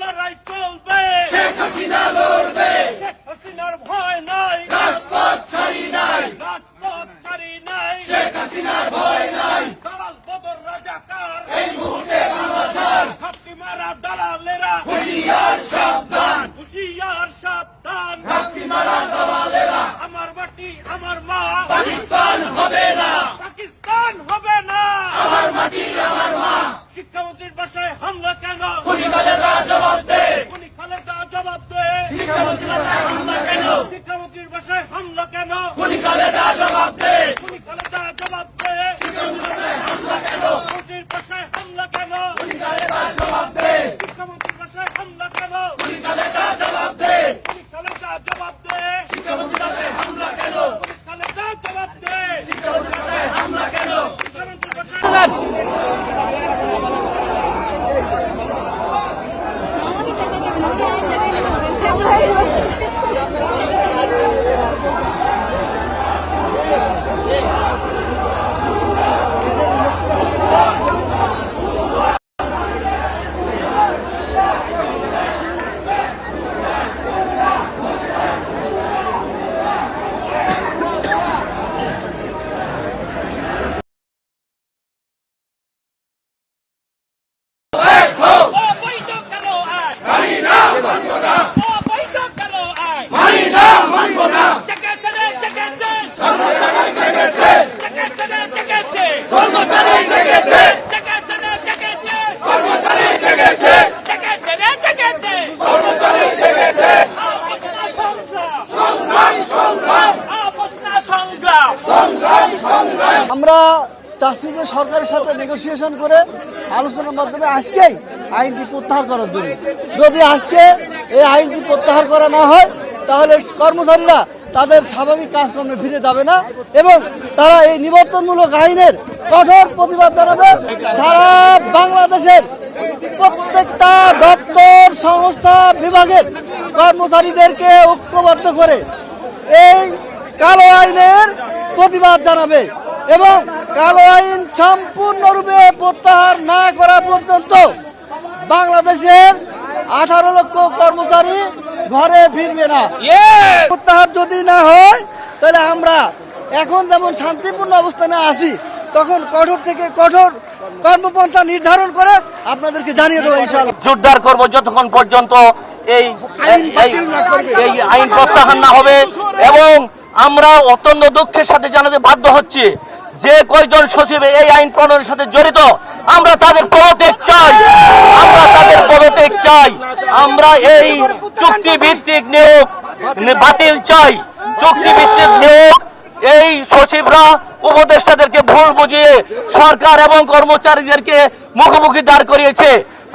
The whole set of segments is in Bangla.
লড়াই চলবে শেখ হাসিনা লড়বে। শেখ হাসিনার ভয় নাই। রাজপথ ছাড়ি নাই। রাজপথ ছাড়ি নাই। শেখ হাসিনার ভয় নাই। দালাল বদর রাজাকার। এই মুহূর্তে বাংলা ছাড় মারা দালালেরা। হুঁশিয়ার সাবধান। হুশিয়ার সাবধান। ঘাপটি মারা দালালেরা। আমার মাটি আমার যে সরকারের সাথে নেগোসিয়েশন করে আলোচনার মাধ্যমে আজকেই আইনটি প্রত্যাহার করার জন্য। যদি আজকে এই আইনটি প্রত্যাহার করা না হয়, তাহলে কর্মচারীরা তাদের স্বাভাবিক কাজকর্মে ফিরে যাবে না এবং তারা এই নিবর্তনমূলক আইনের কঠোর প্রতিবাদ জানাবে। সারা বাংলাদেশের প্রত্যেকটা দপ্তর, সংস্থা, বিভাগের কর্মচারীদেরকে ঐক্যবদ্ধ করে এই কালো আইনের প্রতিবাদ জানাবে এবং কালো আইন সম্পূর্ণরূপে প্রত্যাহার না করা পর্যন্ত বাংলাদেশের আঠারো লক্ষ কর্মচারী ঘরে ফিরবে না। প্রত্যাহার যদি না হয় তাহলে আমরা এখন যেমন শান্তিপূর্ণ অবস্থানে আছি তখন কঠোর থেকে কঠোর কর্মপন্থা নির্ধারণ করে আপনাদেরকে জানিয়ে দেবো ইনশাআল্লাহ। জোরদার করব যতক্ষণ পর্যন্ত এই এই- এই আইন প্রত্যাহার না হবে। এবং আমরা অত্যন্ত দুঃখের সাথে জানাতে বাধ্য হচ্ছি। যে কয়জন সচিব এই আইন প্রণয়নের সাথে জড়িত, আমরা তাদের পদত্যাগ চাই। আমরা তাদের পদত্যাগ চাই। আমরা এই চুক্তি ভিত্তিক নিয়োগ বাতিল চাই। চুক্তি ভিত্তিক নিয়োগ, এই সচিবরা উপদেষ্টাদেরকে ভুল বুঝিয়ে সরকার এবং কর্মচারীদেরকে মুখোমুখি দাঁড় করিয়েছে।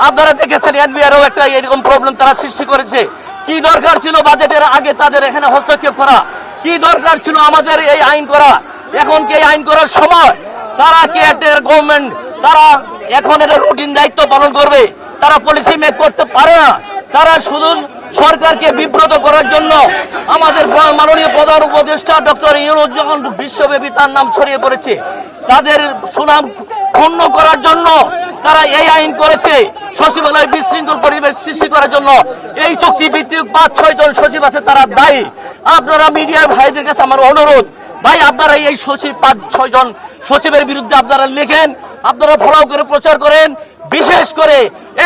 আপনারা দেখেছেন এনবিআরও একটা এরকম প্রবলেম তারা সৃষ্টি করেছে। কি দরকার ছিল বাজেটের আগে তাদের এখানে হস্তক্ষেপ করা? কি দরকার ছিল আমাদের এই আইন করা? এখন কি আইন করার সময়? তারা কি একটা গভর্নমেন্ট তারা এখন এটা রুটিন দায়িত্ব পালন করবে? তারা পলিসি মেক করতে পারে না। তারা শুধু সরকারকে বিব্রত করার জন্য আমাদের মাননীয় প্রধান উপদেষ্টা ডক্টর যখন বিশ্বব্যাপী তার নাম ছড়িয়ে পড়েছে। তাদের সুনাম ক্ষুণ্ণ করার জন্য তারা এই আইন করেছে সচিবালয় বিশৃঙ্খল পরিবেশ সৃষ্টি করার জন্য। এই চুক্তি ভিত্তিক পাঁচ ছয় জন সচিব আছে, তারা দায়ী। আপনারা মিডিয়ার ভাইদের কাছে আমার অনুরোধ ভাই, আপনারা এই সচিব পাঁচ, ছয় জন সচিবের বিরুদ্ধে আপনারা লেখেন, আপনারা ফলাও করে প্রচার করেন। বিশেষ করে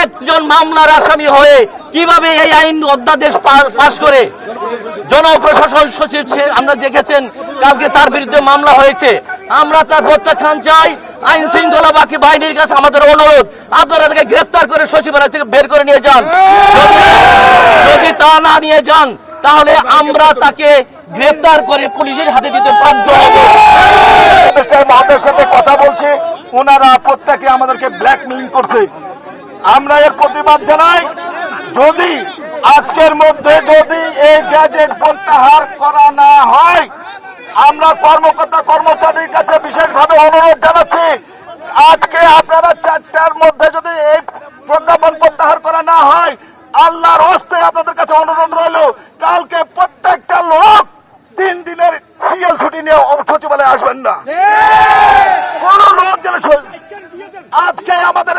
একজন মামলার আসামি হয়ে কীভাবে এই আইন অধ্যাদেশ পাশ করে? জনপ্রশাসন সচিব আমরা দেখেছেন, কালকে তার বিরুদ্ধে মামলা হয়েছে। আমরা তার প্রত্যাখ্যান চাই, আইন শৃঙ্খলা বাকি বাহিনীর কাছে আমাদের অনুরোধ, আপনারা তাকে গ্রেপ্তার করে সচিবালয় থেকে বের করে নিয়ে যান। যদি তা না নিয়ে যান, তাহলে আমরা তাকে গ্রেপ্তার করে পুলিশের হাতে দিতে বাধ্য হব। মহোদয়ের সাথে কথা বলছি, ওনারা প্রত্যেকে আমাদেরকে ব্ল্যাকমেইলিং করছে। আমরা এর প্রতিবাদ জানাই, যদি আজকের মধ্যে যদি এই গ্যাজেট প্রত্যাহার করা না হয়, আমরা কর্মকর্তা কর্মচারীর কাছে বিশেষভাবে অনুরোধ জানাচ্ছি, আজকে আপনারা চারটার মধ্যে যদি এই প্রজ্ঞাপন প্রত্যাহার করা না হয়, আল্লাহর হস্তে আপনাদের কাছে অনুরোধ রইল কালকে প্রত্যেকটা লোক তিন দিনের সিএল ছুটি নিয়ে সচিবালয়ে আসবেন না। কোন লোক যেন আজকে আমাদের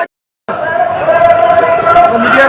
মিডিয়া